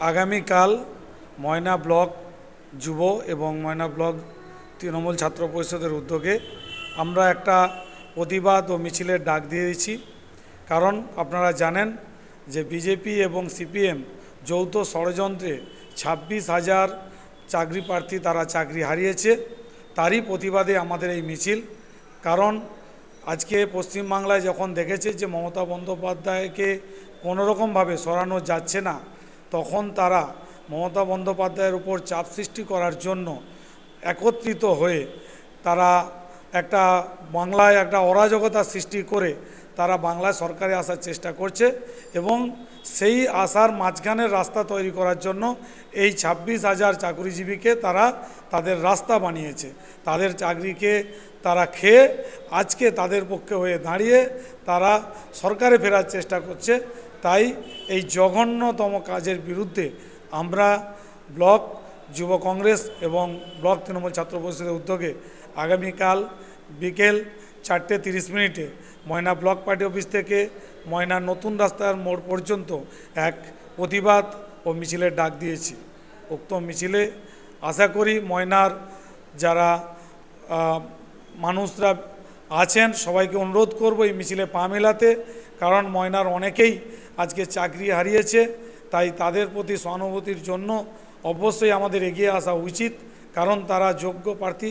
আগামীকাল ময়না ব্লক যুব এবং ময়না ব্লক তৃণমূল ছাত্র পরিষদের উদ্যোগে আমরা একটা প্রতিবাদ ও মিছিলের ডাক দিয়েছি কারণ আপনারা জানেন যে বিজেপি এবং সিপিএম যৌথ ষড়যন্ত্রে ছাব্বিশ হাজার চাকরি প্রার্থী তারা চাকরি হারিয়েছে। তারই প্রতিবাদে আমাদের এই মিছিল। কারণ আজকে পশ্চিমবাংলায় যখন দেখেছে যে মমতা বন্দ্যোপাধ্যায়কে কোনোরকমভাবে সরানো যাচ্ছে না তখন তারা মমতা বন্দ্যোপাধ্যায়ের উপর চাপ সৃষ্টি করার জন্য একত্রিত হয়ে তারা একটা বাংলায় একটা অরাজকতা সৃষ্টি করে তারা বাংলায় সরকারে আসার চেষ্টা করছে এবং সেই আসার মাঝখানের রাস্তা তৈরি করার জন্য এই ছাব্বিশ হাজার চাকরিজীবীকে তারা তাদের রাস্তা বানিয়েছে। তাদের চাকরিকে তারা খেয়ে আজকে তাদের পক্ষে হয়ে দাঁড়িয়ে তারা সরকারে ফেরার চেষ্টা করছে। তাই এই জঘন্যতম কাজের বিরুদ্ধে আমরা ব্লক যুব কংগ্রেস এবং ব্লক তৃণমূল ছাত্র পরিষদের উদ্যোগে আগামীকাল বিকেল চারটে তিরিশ মিনিটে ময়না ব্লক পার্টি অফিস থেকে ময়না নতুন রাস্তার মোড় পর্যন্ত এক প্রতিবাদ ও মিছিলের ডাক দিয়েছি। উক্ত মিছিলে আশা করি ময়নার যারা মানুষরা আছেন সবাইকে অনুরোধ করব এই মিছিলে পা মেলাতে, কারণ ময়নার অনেকেই আজকে চাকরি হারিয়েছে, তাই তাদের প্রতি সহানুভূতির জন্য অবশ্যই আমাদের এগিয়ে আসা উচিত, কারণ তারা যোগ্য প্রার্থী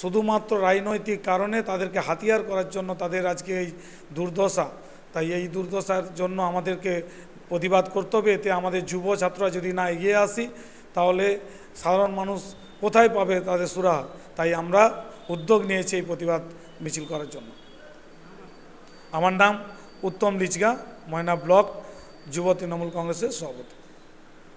শুধুমাত্র রাজনৈতিক কারণে তাদেরকে হাতিয়ার করার জন্য তাদের আজকে এই দুর্দশা। তাই এই দুর্দশার জন্য আমাদেরকে প্রতিবাদ করতে হবে। এতে আমাদের যুব ছাত্ররা যদি না এগিয়ে আসি, তাহলে সাধারণ মানুষ কোথায় পাবে তাদের সুরাহা? তাই আমরা উদ্যোগ নিয়েছি এই প্রতিবাদ মিছিল করার জন্য। আমার নাম উত্তম লিচগা ময়না ব্লক, যুব তৃণমূল কংগ্রেসের সভাপতি।